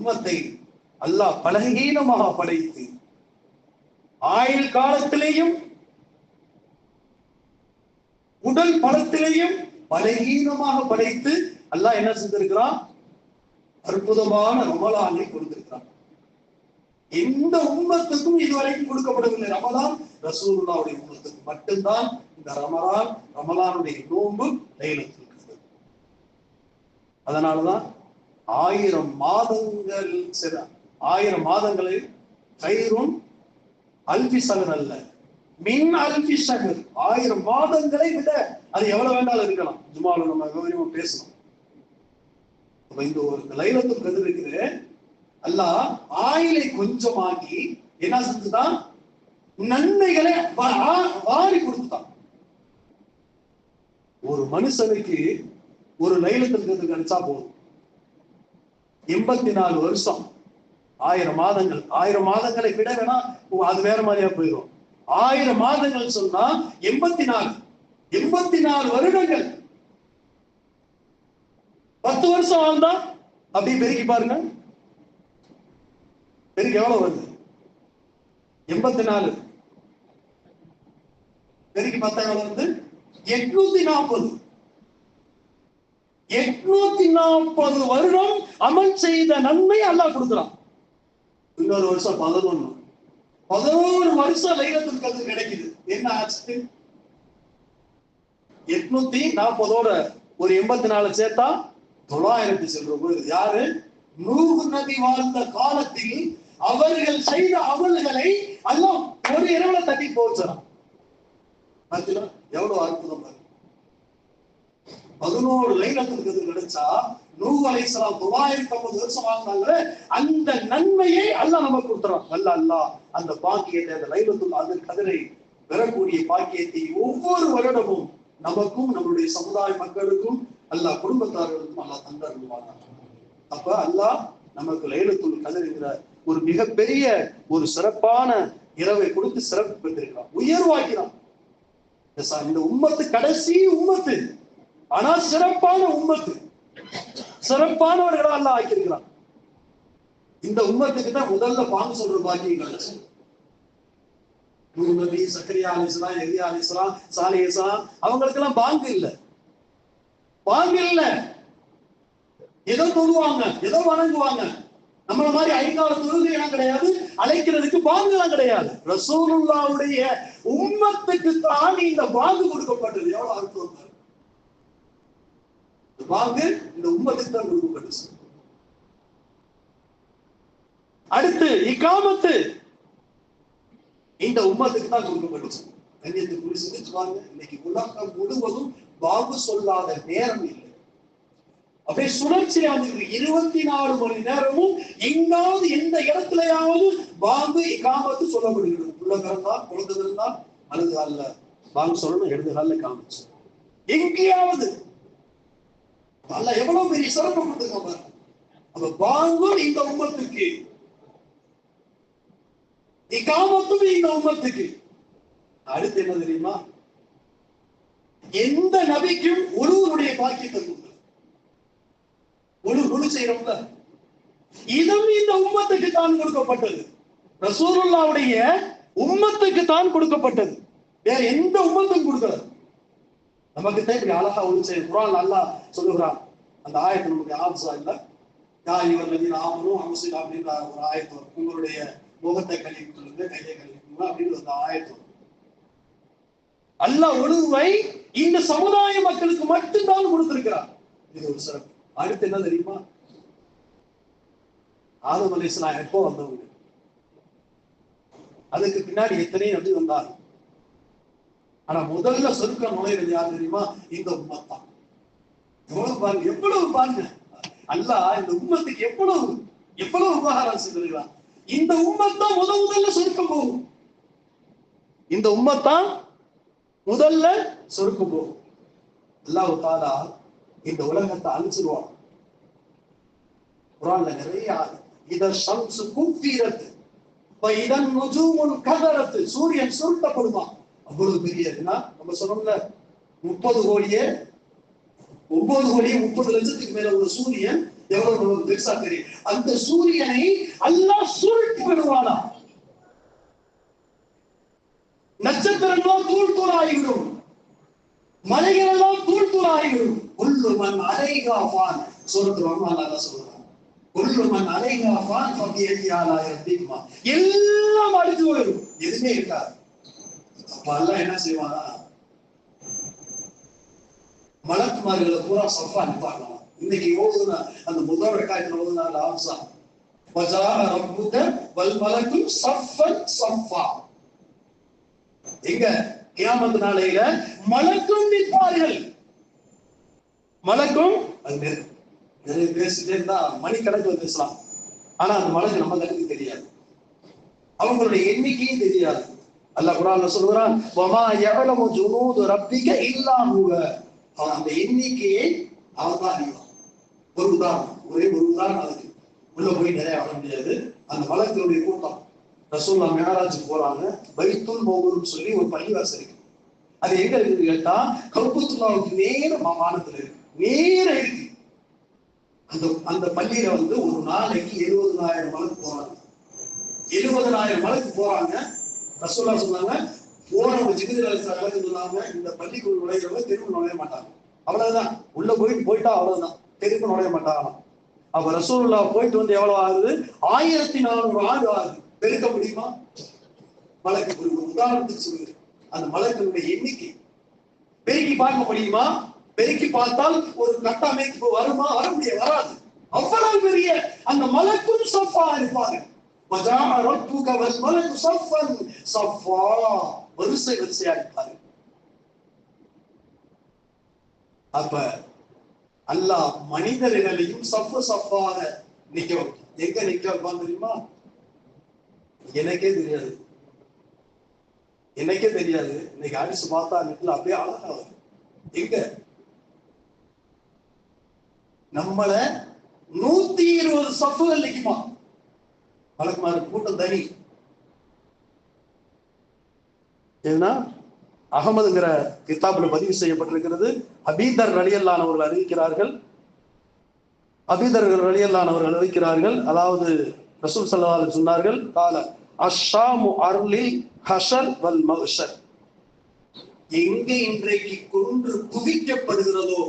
உம்மத்தை அல்லாஹ் பலகீனமாக படைத்து ஆயுள் காலத்திலேயும் உடல் பலத்திலேயும் பலகீனமாக படைத்து அல்லாஹ் என்ன செஞ்சிருக்கிறான்? அற்புதமான ரமலானை கொடுத்திருக்கிறான். எந்த உம்மத்துக்கும் இதுவரைக்கும் கொடுக்கப்படவில்லை. ரமலான் ரசூல்லாவுடைய உம்மத்துக்கு மட்டும்தான் இந்த ரமலான் ரமலானுடைய நோன்பு லைலத்துல் கத்ர். அதனாலதான் ஆயிரம் மாதங்கள் சில ஆயிரம் மாதங்களில் கயிறும் அல்பி சகர் அல்ல. மின் அல்பி சகர் ஆயிரம் மாதங்களை விட அது எவ்வளவு வேண்டாலும் இருக்கலாம். ஜுமால நம்ம விவரமா பேசணும். அப்ப இந்த ஒரு லைலத்து கதிர் இருக்குது. அல்லாஹ் ஆயிலை கொஞ்சமாக்கி என்ன செஞ்சுதான்? நன்மைகளை வா- வாரி கொடுத்துட்டான். ஒரு மனுஷனுக்கு ஒரு லைலத்துல் கதிர் கிடைச்சா போதும். எண்பத்தி நாலு வருஷம். ஆயிரம் மாதங்கள். ஆயிரம் மாதங்களை விட வேணா அது வேற மாதிரியா போயிடும் ஆயிரம் மாதங்கள் சொன்னா எண்பத்தி நாலு எண்பத்தி நாலு வருடங்கள். பத்து வருஷம் வாழ்ந்தா அப்படி பெருக்கி பாருங்க. பெருக்கி எவ்வளவு வருது? எண்பத்தி நாலு பெருக்கி பத்தாயிரம் வந்து வருது. எட்நூத்தி நாற்பது. எட்நூத்தி நாற்பது வருடம் அமல் செய்த நன்மை அல்லாஹ் கொடுக்குறான். இன்னொரு வருஷம் பதினொன்னு. பதினோரு வருஷம் லைலத்துல் கதிர் கிடைக்குது. என்ன ஆச்சு? எட்நூத்தி நாற்பதோட ஒரு எண்பத்தி நாலு சேர்த்தா தொள்ளாயிரத்தி செல்ற போது யாரு? நூறு நதி வாழ்ந்த காலத்தில் அவர்கள் செய்த அவல்களை எல்லாம் ஒரு இரவுல தட்டி போச்சுறான். எவ்வளவு அற்புதம் பாருங்க. பதினோரு லைலத்துல் கதிர் கிடைச்சா நூறு அலைசலாம் தொள்ளாயிரத்தி ஐம்பது வருஷம் வாழ்ந்தாங்க அந்த நன்மையை அல்லாஹ் நமக்கு கொடுத்துறோம் அல்ல அல்லாஹ் அந்த பாக்கியத்தை அந்த லைலத்துல் அது கதிரை பெறக்கூடிய பாக்கியத்தை ஒவ்வொரு வருடமும் நமக்கும் நம்மளுடைய சமுதாய மக்களுக்கும் அல்லாஹ் குடும்பத்தார்களுக்கும் அல்லா தந்தருவாங்க அப்ப அல்லாஹ் நமக்கு லைனத்துள் கதிர் ஒரு மிகப்பெரிய ஒரு சிறப்பான இரவை கொடுத்து சிறப்பு பெற்றிருக்கிறான் உயர்வாக்கிறான் இந்த இந்த உம்மத்து கடைசி உம்மத்து. ஆனா சிறப்பான உம்மத்து சிறப்பானவர்களா அல்லாஹ் ஆக்கியிருக்கிறான். இந்த உம்மத்துக்கு தான் முதல்ல பாங்கு சொல்ற பாக்கியம் கிடைச்சு. நூறு சக்கரியா அலிஸ்லாம் எரியா அலிஸ்லாம் சாலியஸ்லாம் அவங்களுக்கு எல்லாம் பாங்கு இல்ல. பாங்கு இல்ல. ஏதோ தொழுவாங்க ஏதோ வணங்குவாங்க. நம்மள மாதிரி ஐந்தாவது தொழுகை எல்லாம் கிடையாது அழைக்கிறதுக்கு பாங்கு எல்லாம் கிடையாது. ரசூலுல்லாவுடைய உம்மத்துக்கு தான் இந்த பாங்கு கொடுக்கப்பட்டது. எவ்வளவு அர்த்தம் பாருங்க. இந்த உம்மத்துக்கு தான் கொடுக்கப்பட்டு அடுத்து இக்காமத்து. இந்த உம்மத்துக்கு தான் கொடுக்கப்பட்டு கண்ணியத்தை குறிச்சு இன்னைக்கு உலகம் முழுவதும் பாபு சொல்லாத நேரம் இல்லை. அப்படியே சுழற்சியா வந்து இருபத்தி நாலு மணி நேரமும் எங்காவது எந்த இடத்துலயாவது வாங்கு இக்காமத்து சொல்லப்படுகிறது. உள்ளகரம் தான் குழந்தைகள் தான் அல்லது அல்ல வாங்க சொல்லணும் இடது காமிச்சு. எங்கேயாவது அல்ல எவ்வளவு பெரிய சிறப்பு கொடுத்துருக்க பாருங்க. அப்ப பாங்கும் இந்த உம்மத்துக்கு. இக்காமத்தும் இந்த உம்மத்துக்கு. அடுத்து என்ன தெரியுமா? எந்த நபிக்கும் ஒருவருடைய பாக்கியத்தை கொடுத்து ஒரு குழு செய்யறோம்ல. இதுவும் இந்த உம்மத்துக்கு தான் கொடுக்கப்பட்டது. ரசூலுல்லாவுடைய உம்மத்துக்கு தான் கொடுக்கப்பட்டது. வேற எந்த உம்மத்துக்கும் கொடுக்கல. நமக்கு தான் இப்படி அழகா ஒரு செய்ய குரான் அல்லாஹ் சொல்லுகிறான் அந்த ஆயத்து நமக்கு ஆப்ஸா இல்ல? யா இவர் நதி ஆமனும் அம்சு அப்படின்ற ஒரு ஆயத்து வரும். உங்களுடைய முகத்தை கழிவுங்க கையை கழிவுங்க அப்படின்னு அந்த ஆயத்து வரும். அல்ல ஒழுவை இந்த சமுதாய மக்களுக்கு மட்டும்தான் கொடுத்திருக்கிறார். இது ஒரு சிறப்பு. அடுத்து என்ன தெரியுமா? ஆதம் அலிஸ்லாம் எப்போ வந்தவங்க? அதுக்கு பின்னாடி எத்தனையோ நபி வந்தார் ஆனா முதல்ல சொருக்க நுழைவது யார் தெரியுமா? இந்த உம்மத் தான் எவ்வளவு பாருங்க எவ்வளவு பாருங்க அல்லாஹ் இந்த உம்மத்துக்கு எவ்வளவு எவ்வளவு உபகாரம் செய்திருக்கிறான் இந்த உம்மத்தான் முத முதல்ல சொர்க்கம் போகும். இந்த உம்மத்தான் முதல்ல சொருக்க போகும். அல்லாஹ் தாலா இந்த உலகத்தை அழிச்சிருவான். குரான்ல நிறைய இத ஷம்சு குஃபிரத் இதன் நுஜூமுன் கதரத்து சூரியன் சுருட்டப்படுமா? அவ்வளவு பெரியதுன்னா நம்ம சொன்னோம்ல முப்பது கோடியே ஒன்பது கோடி முப்பது லட்சத்துக்கு மேல உள்ள சூரியன் எவ்வளவு நமக்கு பெருசா தெரியும். அந்த சூரியனை அல்லாஹ் சுருட்டி விடுவானா நட்சத்திரங்களும் தூள் தூளாகிவிடும். மலைகளெல்லாம் தூள் தூளாகிவிடும். உள்ளு மண் அலைகாஃபான். சூரத்து ரஹ்மான் அல்லாஹ் சொல்றான். உள்ளு மண் அலைகாஃபான் பத்தி எழுதியாலாயிரம் தீக்குமா எல்லாம் அடிச்சு போயிடும். எதுவுமே இருக்காது. அப்ப எல்லாம் என்ன செய்வானா? மலக்குமார்களை பூரா சஃபா நிப்பாட்டலாம் இன்னைக்கு ஓதுனா அந்த முதல் ரெக்காயத்துல ஓதுனாங்க ஆம்சா வஜார ரப்புக வல் மலக்கு சஃபன் சஃபா. எங்க? கியாமத் நாளையில மலக்கும் நிற்பார்கள். மலக்கும்? அது நிறைய பேசிட்டே இருந்தா மணிக்கணக்கில் பேசலாம். ஆனா அந்த மலக்கு நம்ம கணக்கு தெரியாது. அவங்களுடைய எண்ணிக்கையும் தெரியாது. அல்லாஹ் குரான்ல சொல்றான் வமா யஅலமு ஜுனூது ரப்பிக இல்லா அவன் அந்த எண்ணிக்கையை அவன் தான் அறிவான் ஒரு உதாரணம் ஒரே ஒரு உதாரணம் அதுக்கு. உள்ள போய் நிறைய வர முடியாது. அந்த மலக்களுடைய கூட்டம். ரசூல்லா மேராஜுக்கு போறாங்க. பைத்துல் மௌலூன்னு சொல்லி ஒரு பள்ளிவாசல் இருக்கு. அது எங்க இருக்குது கேட்டா கல்பத்துல்லாவுக்கு நேர மா- வானத்துல இருக்கு. நேர இருக்கு. அந்த அந்த பள்ளியில வந்து ஒரு நாளைக்கு எழுபதனாயிரம் மலக்கு போறாங்க. எழுபதனாயிரம் மலைக்கு போறாங்க. ரசூல்லா சொன்னாங்க போறவங்க ஜிகிதில் அலி இல்லாம இந்த பள்ளிக்குள் நுழைகிறவங்க தெருவு நுழைய மாட்டாங்க. அவ்வளவுதான். உள்ள போய் போயிட்டா அவ்வளவுதான். திரும்ப நுழைய மாட்டாங்க. அப்ப ரசூல்லா போயிட்டு வந்து எவ்வளவு ஆகுது? ஆயிரத்தி நானூறு ஆண்டு ஆகுது. பெருக்க முடியுமா? மலைக்கு ஒரு ஒரு உதாரணத்துக்கு சொல்லுங்க. அந்த மலைக்களுடைய எண்ணிக்கை. பெருக்கி பார்க்க முடியுமா? பெருக்கி பார்த்தால் ஒரு கட்டமைப்பு வருமா? வர முடியாது வராது. அவ்வளவு பெரிய அந்த மலக்கும் சஃபா இருப்பாங்க. வஜாஅ ربك والملك صفا صفا வரிசை வரிசையா இருப்பாரு அப்ப அல்லாஹ் மனிதர்களையும் சஃப சஃபாக நிக்க எங்க நிக்க வைப்பான் தெரியுமா? எனக்கே தெரியாது. எனக்கே தெரியாது. இன்னைக்கு அரிசி பார்த்தா நிக்கல அப்படியே அழகா வரும். எங்க? நம்மள நூத்தி இருபது சஃபுகள் நிக்குமா? வழக்குமாறு கூட்டம் தனி. ஏன்னா அகமதுங்கிற கித்தாப்புல பதிவு செய்யப்பட்டிருக்கிறது. அபீதர் ரலியல்லான் அவர்கள் அறிவிக்கிறார்கள். அபீதர்கள் ரலியல்லான் அவர்கள் அறிவிக்கிறார்கள். அதாவது ரசூல் ஸல்லல்லாஹு சொன்னார்கள் கால அஷாமு அருளில் ஹஷர் வல் மஹ்ஷர் எங்கே இன்றைக்கு கொன்று குவிக்கப்படுகிறதோ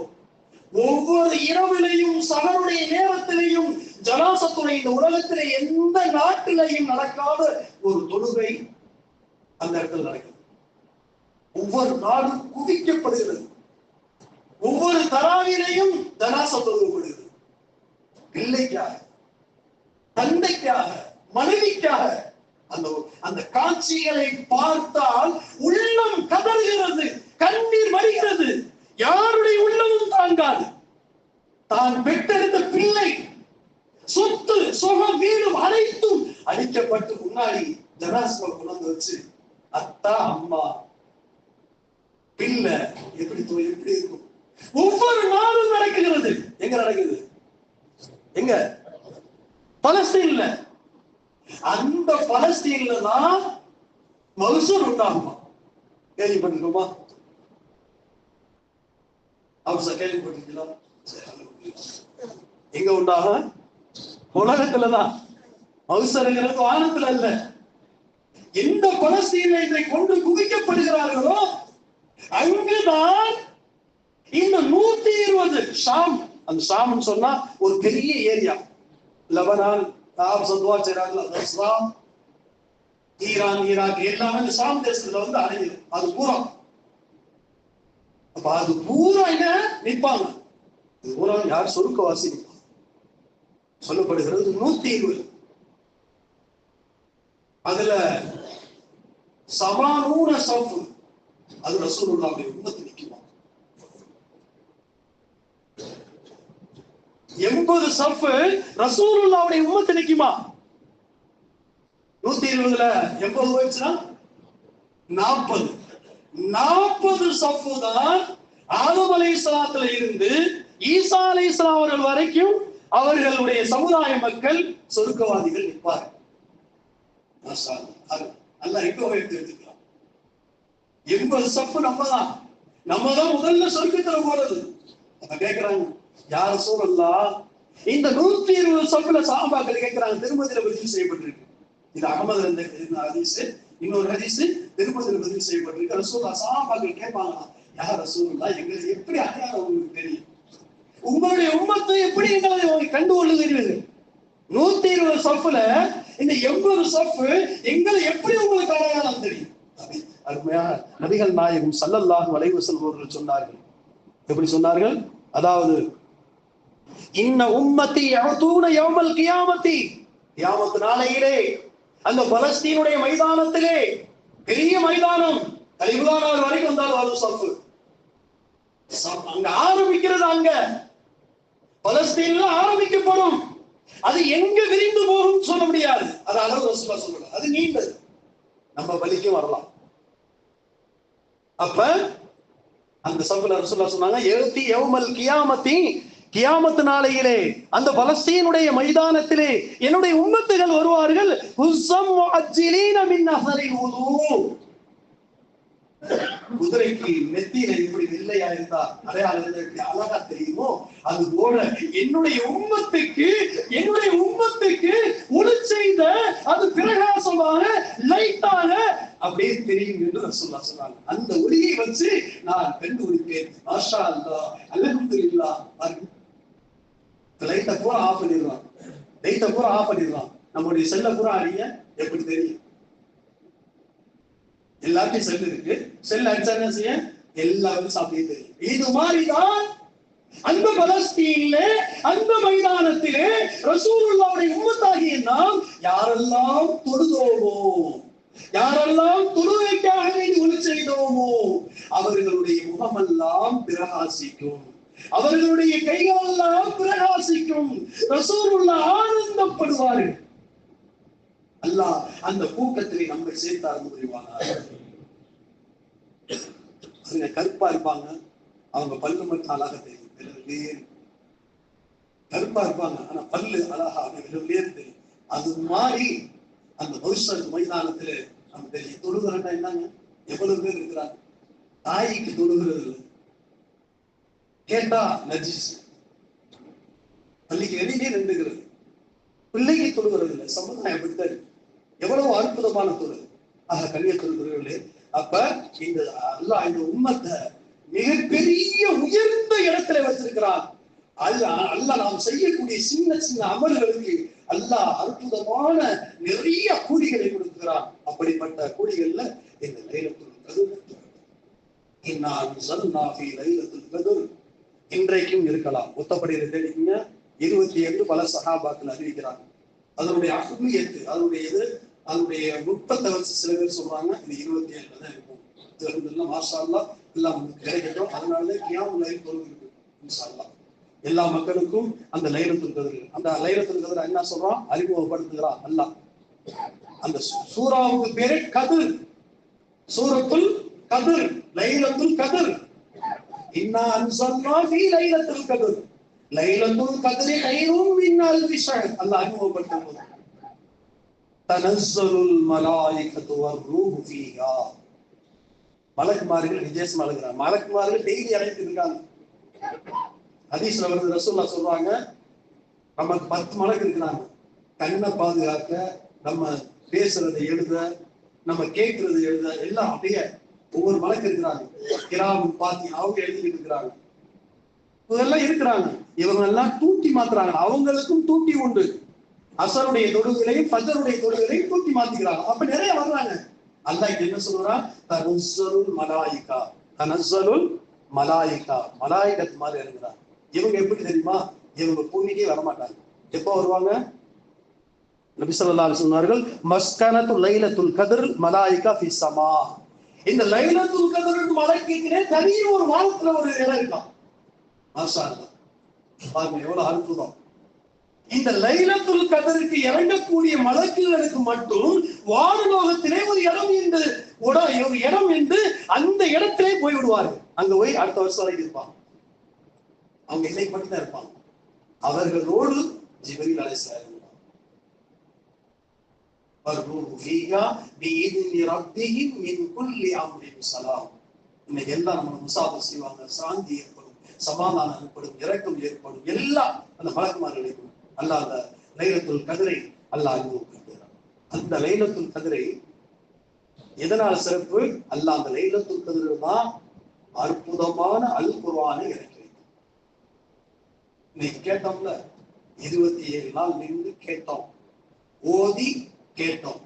ஒவ்வொரு இரவிலையும் சகருடைய நேரத்திலையும் ஜனாசத்துடைய இந்த உலகத்துல எந்த நாட்டிலையும் நடக்காத ஒரு தொழுகை அந்த இடத்துல நடக்குது. ஒவ்வொரு நாடும் குவிக்கப்படுகிறது. ஒவ்வொரு தராவிலையும் ஜனாச தொழுகப்படுகிறது பிள்ளைக்காக தந்தைக்காக மனைவிக்காக அந்த அந்த காட்சிகளை பார்த்தால் உள்ளம் கதறுகிறது கண்ணீர் வருகிறது யாருடைய உள்ளமும் தாங்காது. தான் பெற்றெடுத்த பிள்ளை சொத்து சுகம் வீடு அனைத்தும் அழிக்கப்பட்டு முன்னாடி ஜனாஸ்மா கொண்டு வச்சு அத்தா அம்மா பிள்ளை எப்படி தோ- எப்படி இருக்கும்? ஒவ்வொரு நாளும் நடக்கிறது. எங்க நடக்குது? எங்க? பலஸ்தீன்ல. அந்த பலஸ்தீன்ல தான் மகசூர் உண்டாகுமா? கேள்விப்பட்டிருக்கோமா? அவசர கேள்விப்பட்டிருக்கீங்களா? சரி, எங்க உண்டாகும்? உலகத்துலதான். அவசரங்கிறது வானத்துல இல்ல எந்த பலஸ்தீனை இதை கொண்டு குவிக்கப்படுகிறார்களோ அங்குதான் இந்த நூத்தி இருபது ஷாம் அந்த ஷாம்னு சொன்னா ஒரு பெரிய ஏரியா. லெபனான் தாப் சத்வா சிராக்ல ஈரான் ஈராக் எல்லாமே இந்த ஷாம் தேசத்துல வந்து அடையுது அது பூரா. அப்ப அது பூரா என்ன? நிற்பாங்க இது பூரா யார் சொருக்கவாசி? நிப்பாங்க சொல்லப்படுகிறது நூத்தி இருபது அதுல சமானூன சஃப் அது ரசூலுல்லாவுடைய உம்மத்து நிற்குமா எண்பது சஃப் ரசூலுல்லாவுடைய உம்மத்து நிற்குமா நூத்தி இருபதுல எண்பது போயிடுச்சுன்னா? நாற்பது நாற்பது சஃப்பு தான் ஆதம் அலைஹிஸ்ஸலாத்துல இருந்து ஈசா அலைஹிஸ்ஸலாம் அவர்கள் வரைக்கும் அவர்களுடைய சமுதாய மக்கள் சொர்க்கவாதிகள் நிற்பார்கள். மாஷா எங்க எடுத்து எடுத்துக்கலாம் எண்பது சப்பு நம்ம தான் நம்ம தான் முதல்ல சொர்க்கத்துல போறது அப்ப கேக்குறாங்க யார சூழல்லா இந்த நூத்தி இருபது சப்புல சாபாக்கள் கேட்கிறாங்க திருமதியில பதிவு செய்யப்பட்டிருக்கு. இது அகமது இருந்த ஹதீஸ் இன்னொரு ஹதீஸ் திருமதியில பதிவு செய்யப்பட்டிருக்கு. ரசூல்லா சாபாக்கள் கேட்பாங்க யார் ரசூல்லா எங்களுக்கு எப்படி அடையாளம் உங்களுக்கு தெரியும்? உங்களுடைய உம்மத்தை எப்படி என்றதை அவங்க கண்டு கொள்ளுகிறீர்கள் நூத்தி இருபது சஃப்ல இந்த எண்பது சஃப் எங்களை எப்படி உங்களுக்கு அடையாளம் தெரியும்? அருமையா நபிகள் நாயகம் சல்லல்லாஹு வளைவு செல்வர்கள் சொன்னார்கள். எப்படி சொன்னார்கள்? அதாவது இன்ன உம்மத்தி யஅதூன யௌமல் கியாமத்தி. கியாமத்து நாளையிலே அந்த பலஸ்தீனுடைய மைதானத்திலே பெரிய மைதானம் கலிபுலானார் வரைக்கும் வந்தால் அது சஃப் அங்க ஆரம்பிக்கிறது அங்க. பலஸ்தீன்ல ஆரம்பிக்கப்படும். அது எங்க விரிந்து போகும் சொல்ல முடியாது. அது அளவு சொல்ல அது நீண்டது. நம்ம வலிக்கும் வரலாம். அப்ப அந்த சபுல ரசுல்லா சொன்னாங்க எழுத்தி எவமல் கியாமத்தி கியாமத்து நாளையிலே அந்த பலஸ்தீனுடைய மைதானத்திலே என்னுடைய உம்மத்துகள் வருவார்கள். குதிரைக்கு நெத்தியில இப்படி வெள்ளையா இருந்தா அடையாளம் எப்படி அழகா தெரியுமோ? அது போல என்னுடைய உம்மத்துக்கு என்னுடைய உம்மத்துக்கு ஒளி செய்த அது பிரகாசமாக லைட்டாக அப்படியே தெரியும் என்று ரசூல்லா சொன்னாங்க. அந்த ஒளியை வச்சு நான் கண்டுபிடிப்பேன். மாஷா அல்லா அல்ஹம்துலில்லாஹ் இல்லா லைட்டை பூரா ஆஃப் பண்ணிடுவான் லைட்டை பூரா ஆஃப் பண்ணிடுவான் நம்முடைய செல்ல பூரா அறிய எப்படி தெரியும்? எல்லாத்தையும் செல் இருக்கு. செல் அடிச்சா என்ன செய்ய? எல்லாரும் சாப்பிட்டு இது மாதிரிதான் அந்த பலஸ்தீன்ல அந்த மைதானத்திலே ரசூலுல்லாவுடைய உம்மத்தாகிய நாம் யாரெல்லாம் தொழுதோமோ யாரெல்லாம் தொழுகைக்காக வேண்டி ஒளி செய்தோமோ அவர்களுடைய முகமெல்லாம் பிரகாசிக்கும். அவர்களுடைய கைகளெல்லாம் பிரகாசிக்கும். ரசூலுல்லா ஆனந்தப்படுவார்கள். அல்லாஹ் அந்த கூட்டத்திலே நம்மை சேர்த்தார் புரிவானார் கருப்பா இருப்பாங்க. அவங்க பல்லு மட்டும் அழகா தெரியும். கருப்பா இருப்பாங்க. ஆனா பல்லு அழகா வெள்ளே தெரியும். அது மாதிரி அந்த பவிஷ்ய மைதானத்துல நம்ம தெரியும். தொழுகிறன்னா என்னங்க? எவ்வளவு பேர் இருக்கிறாங்க? தாய்க்கு தொழுகிறது கேட்டா நஜிஸ். பள்ளிக்கு வெளியே நின்றுகிறது. பிள்ளைக்கு தொழுகிறது இல்லை. சமுதாயம் அப்படித்தான் இருக்கு. எவ்வளவு அற்புதமான தொழில் ஆக கண்ணியத்தில் தொழில்களே அப்ப இந்த அல்லாஹ் இந்த உம்மத்தை மிகப்பெரிய உயர்ந்த இடத்துல வச்சிருக்கிறான் அல்ல அல்ல நாம் செய்யக்கூடிய சின்ன சின்ன அமல்களுக்கு அல்லாஹ் அற்புதமான நிறைய கூலிகளை கொடுக்கிறான் அப்படிப்பட்ட கூலிகள்ல இந்த லைலத்துல் கதுர். இன்னான் சல்லா லைலத்துல் கதுர். இன்றைக்கும் இருக்கலாம். ஒத்தப்படி தேடிக்கீங்க. இருபத்தி ஏழு பல சகாபாக்கள் அறிவிக்கிறாங்க அதனுடைய அகமியத்து அதனுடைய இது அதனுடைய நுட்பத்தை வச்சு சில பேர் சொல்றாங்க இது இருபத்தி ஏழுல தான் இருக்கும். தெரிஞ்சதுல மாஷா எல்லாம் நமக்கு கிடைக்கட்டும் அதனாலதான் கியாமு லைல் தொழுது இருக்கு எல்லா மக்களுக்கும் அந்த லைலத்தில் கதிர் அந்த லைலத்தில் கதிர் என்ன சொல்றான்? அறிமுகப்படுத்துகிறான் அல்லாஹ் அந்த சூறாவுக்கு பேரே கதிர். சூரத்துல் கதிர் லைலத்துல் கதிர். இன்னா அன்சல்னா ஃபீ லைலத்துல் கதிர். லைலத்துல் கதிரி கைரும் மின் அல்ஃபி ஷஹர் அல்லாஹ் அறிமுகப்படுத்தும் போது தனஸ்ஸலுல் மலாயிகத்து வர்ரூஹு ஃபீஹா. மலக்குமார்கள் விஜேஷம் அழுகிறாங்க. மலக்குமார்கள் டெய்லி அழைத்து இருக்காங்க. ஹதீஸ்ல வருது ரசூல்லா சொல்றாங்க நமக்கு பத்து மலக்கு இருக்கிறாங்க. கண்ணை பாதுகாக்க நம்ம பேசுறதை எழுத நம்ம கேட்கறது எழுத எல்லாம் அப்படியே ஒவ்வொரு மலக்கு இருக்கிறாங்க. கிராமம் பாத்தி அவங்க எழுதிட்டு இருக்கிறாங்க. இதெல்லாம் இருக்கிறாங்க. இவங்க எல்லாம் தூட்டி மாத்துறாங்க. அவங்களுக்கும் தூட்டி உண்டு. அசருடைய தொடுகளையும் பஜருடைய தொடுகளையும் தூக்கி மாத்திக்கிறாங்க. அப்ப நிறைய வர்றாங்க. அல்லாஹ் இங்க என்ன சொல்றான் தனசருள் மலாயிகா. தனசருள் மலாயிகா. மலாயிகத் மாதிரி இருக்கிறாங்க இவங்க எப்படி தெரியுமா? இவங்க பூமிக்கே வரமாட்டாங்க. எப்போ வருவாங்க? நபி சொன்னார்கள் மஸ்கனத்து லைலத்துல் கதிர் மலாயிகா ஃபி சமா இந்த லைலத்துல் கத்ருக்கு மலைக்குனே தனி ஒரு வாரத்துல ஒரு இடம் இருக்கான். மாஷா பாருங்க எவ்வளவு அற்புதம். இந்த லைலத்துல் கதருக்கு இறங்கக்கூடிய மலக்குகளுக்கு மட்டும் வானலோகத்திலே ஒரு இடம் என்று உட- ஒரு இடம் என்று அந்த இடத்திலே போய் விடுவார்கள் அங்க போய் அடுத்த வருஷம் வரைக்கும் இருப்பாங்க. அவங்க இல்லை மட்டும் தான் இருப்பாங்க. அவர்களோடு ஜிபரில் அலைஹிஸ்ஸலாம் இன்னைக்கு எல்லாம் நம்ம முசாஃபர் செய்வாங்க. சாந்தி ஏற்படும் சமாதானம் ஏற்படும் இறக்கம் ஏற்படும். எல்லாம் அந்த மலக்குமார் அல்லாஹ் அந்த லைலத்துல் கதிரை அல்லாஹ் அறிமுகப்படுத்துகிறார் அந்த லைலத்துல் கதிரை எதனால சிறப்பு? அல்லாஹ் அந்த லைலத்துல் கதிரை தான் அற்புதமான அல் குர்வானை இறக்கி இன்னைக்கு கேட்டோம்ல இருபத்தி ஏழு நாள் நின்று கேட்டோம். ஓதி கேட்டோம்.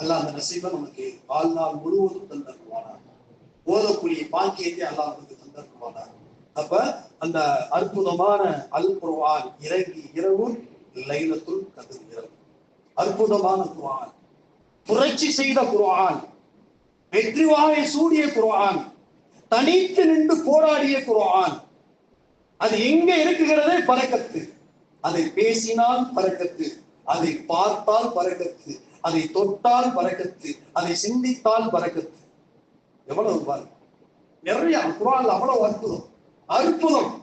அல்லாஹ் அந்த நசீபை நமக்கு வாழ்நாள் முழுவதும் தந்தருவானா ஓதக்கூடிய பாக்கியத்தை அல்லாஹ் நமக்கு தந்தருவானா அப்ப அந்த அற்புதமான அல் குர்ஆன் இறங்கி இரவு லைலத்துள் கதிர் இரவு. அற்புதமான குருவான் புரட்சி செய்த குர்ஆன். வெற்றி வாயை சூடிய குருவான் தனித்து நின்று போராடிய குர்ஆன். அது எங்க இருக்குகிறதே பறக்கத்து. அதை பேசினால் பறக்கத்து. அதை பார்த்தால் பறக்கத்து. அதை தொட்டால் பறக்கத்து. அதை சிந்தித்தால் பறக்கத்து. எவ்வளவு பாரு நிறைய குரான் அவ்வளவு அற்புதம். அற்புதம்.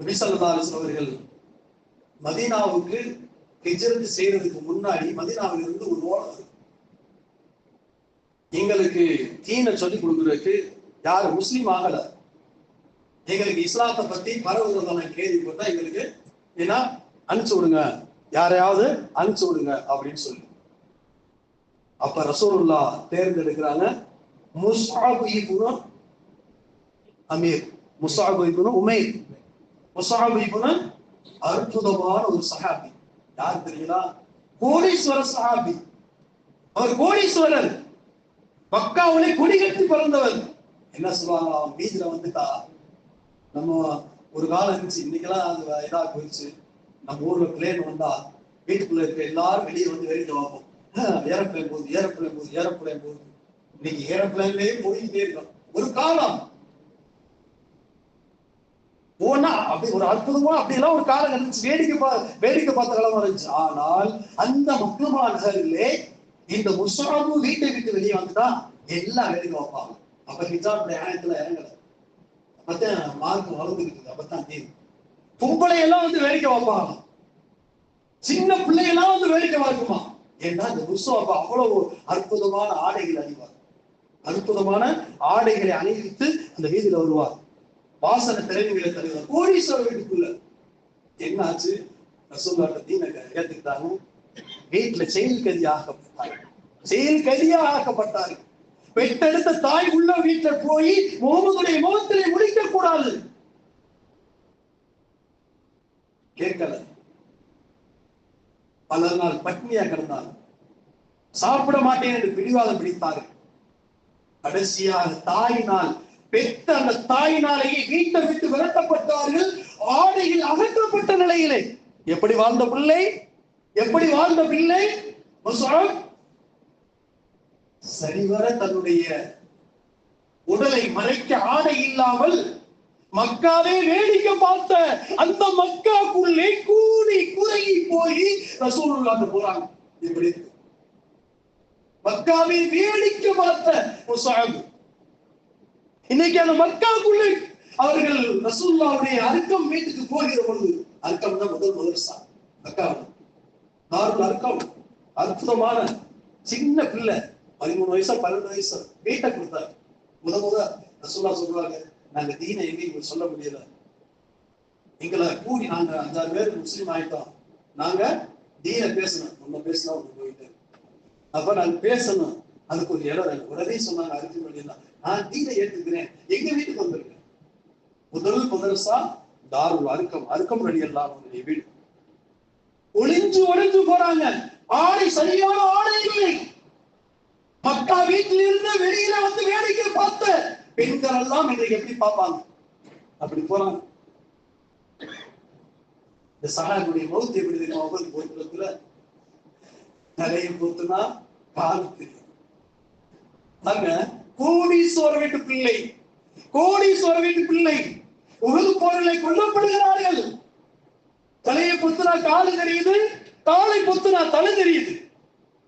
அவர்கள் மதீனாவுக்கு ஹிஜ்ரத் செய்யறதுக்கு முன்னாடி மதீனாவில் இருந்து ஒரு ஓடம் எங்களுக்கு தீனை சொல்லி கொடுக்கறதுக்கு யார் முஸ்லீம் ஆகல. எங்களுக்கு இஸ்லாத்தை பத்தி பரவுறதான கேள்விப்பட்டா எங்களுக்கு ஏன்னா அனுப்பிச்சு விடுங்க. யாரையாவது அனுப்பிச்சு விடுங்க அப்படின்னு சொல்லி. அப்ப ரசூலுல்லா தேர்ந்தெடுக்கிறாங்க. முஸ்ஆப் இப்னு அமீர். முசாபு இபுனு உமைர். முசாபு இபுனு அற்புதமான ஒரு சஹாபி. யார் தெரியுங்களா கோடீஸ்வர சஹாபி. அவர் கோடீஸ்வரர். மக்காவிலே கொடிகட்டி பிறந்தவர். என்ன சொல்லுவாங்க? அவன் பீச்ல வந்துட்டா நம்ம ஒரு காலம் இருந்துச்சு இன்னைக்கெல்லாம் அது இதா போயிடுச்சு. நம்ம ஊர்ல பிளேன் வந்தா வீட்டுக்குள்ள இருக்க எல்லாரும் வெளியே வந்து வேடிக்கை பார்ப்போம் ஏரோப்ளேன் போகுது ஏரோப்ளேன் போகுது ஏரோப்ளேன் போகுது. இன்னைக்கு ஏரோப்ளேன்லயே போயிட்டே இருக்கோம். ஒரு காலம். ஓனா அப்படி ஒரு அற்புதமா அப்படியெல்லாம் ஒரு காலம் இருந்துச்சு வேடிக்கை பா வேடிக்கை பார்த்த காலம் இருந்துச்சு. ஆனால் அந்த முக்கியமா இந்த முஸ்லாமும் வீட்டை விட்டு வெளியே வந்துட்டா எல்லாம் வேடிக்கை வைப்பாங்க அப்ப ஹிஜாப் ஆயத்துல இறங்கல. அப்பத்தான் மார்க் வளர்ந்துருக்கு அப்பத்தான் தீர்வு பொம்பளை எல்லாம் வந்து வேடிக்கை வைப்பாங்க சின்ன பிள்ளைகள்லாம் வந்து வேடிக்கை பார்க்குமா? ஏன்னா இந்த புஸ்தம் அப்ப அவ்வளவு அற்புதமான ஆடைகள் அணிவார். அற்புதமான ஆடைகளை அணிவித்து அந்த வீதியில வருவார். வாசன திறமைகளை தருவார் கோடீஸ்வரர் வீட்டுக்குள்ள. என்னாச்சு? ரசூல்லாட்ட தீன ஏத்துக்கிட்டாங்க வீட்டுல செயல் கதி ஆக்கப்பட்டாங்க செயல் கதியா ஆக்கப்பட்டாரு பெற்றெடுத்த தாய் உள்ள வீட்டுல போய் முகமதுடைய முகத்திலே முடிக்க கூடாது. கேட்கல. பல நாள் பட்னியா கிடந்தாங்க சாப்பிட மாட்டேன் என்று பிடிவாதம் பிடித்தார்கள். கடைசியாக தாயினால் பெற்ற அந்த தாயினாலேயே வீட்டை விட்டு விரட்டப்பட்டார்கள் ஆடையில் அகற்றப்பட்ட நிலையிலே. எப்படி வாழ்ந்த பிள்ளை? எப்படி வாழ்ந்த பிள்ளை? சரிவர தன்னுடைய உடலை மறைக்க ஆடை இல்லாமல் மக்காவே வேடிக்கை பார்த்த அந்த மக்காக்குள்ளே கூடி குறுகி போய் ரசூலுல்லாந்து போறாங்க. இப்படி மக்காவே மக்காவை வேடிக்கை பார்த்த முஸ்அப் இன்னைக்கு அந்த மக்காவுக்குள்ளே அவர்கள் ரசூல்லாவுடைய அர்க்கம் வீட்டுக்கு போகிற பொழுது அர்க்கம் தான் முதல் முதல் மக்காவில். நார்மல் அர்க்கம் அற்புதமான சின்ன பிள்ளை. பதிமூணு வயசா பன்னெண்டு வயசா வீட்டை கொடுத்தாரு. முத முத ரசூல்லா சொல்றாங்க நாங்க தீனை எங்கேயும் சொல்ல முடியல. எங்களை கூடி நாங்க அஞ்சாறு பேர் முஸ்லீம் ஆயிட்டோம். நாங்க தீன பேசணும். நம்ம பேசினா ஒண்ணு போயிட்டு. அப்ப நாங்க பேசணும். அதுக்கு ஒரு இடம் உடனே சொன்னாங்க அதுக்கு வேண்டியதான் நான் தீனை ஏற்றுக்கிறேன். எங்க வீட்டுக்கு வந்திருக்கேன் முதல் முதல்சா தாருல் அருக்கம் அருக்கம் ரெடி எல்லாம் வீடு. ஒளிஞ்சு ஒளிஞ்சு போறாங்க. ஆடை சரியான ஆடை இல்லை. மக்கா வீட்டில் இருந்து வெளியில வந்து வேடிக்கை பார்த்த பெண்கள் எல்லாம் இன்றைக்கு எப்படி பார்ப்பாங்க? அப்படி போறாங்க. இந்த சகாயனுடைய மௌத்து எப்படி தெரியுமா? ஒவ்வொரு பொருட்களத்துல நிறைய பொத்துனா கால் தெரியும். பாருங்க கோடீஸ்வர வீட்டு பிள்ளை. கோடீஸ்வர வீட்டு பிள்ளை. உகது போரிலே கொல்லப்படுகிறார்கள். தலையை பொத்துனா காலு தெரியுது காலை பொத்துனா தலை தெரியுது.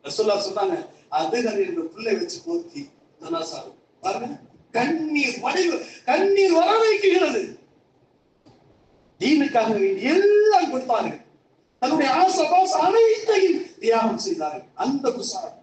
ரசோல்லா சொன்னாங்க அது இந்த பிள்ளை வச்சு போத்தி தனாசாரம். பாருங்க கண்ணீர் வடிவு கண்ணீர் வர வைக்குகிறது தீனுக்காக வேண்டி எல்லாம் கொடுத்தார்கள். தன்னுடைய ஆசை பாச அனைத்தையும் தியாகம் செய்தார்கள். அந்த புசாரம்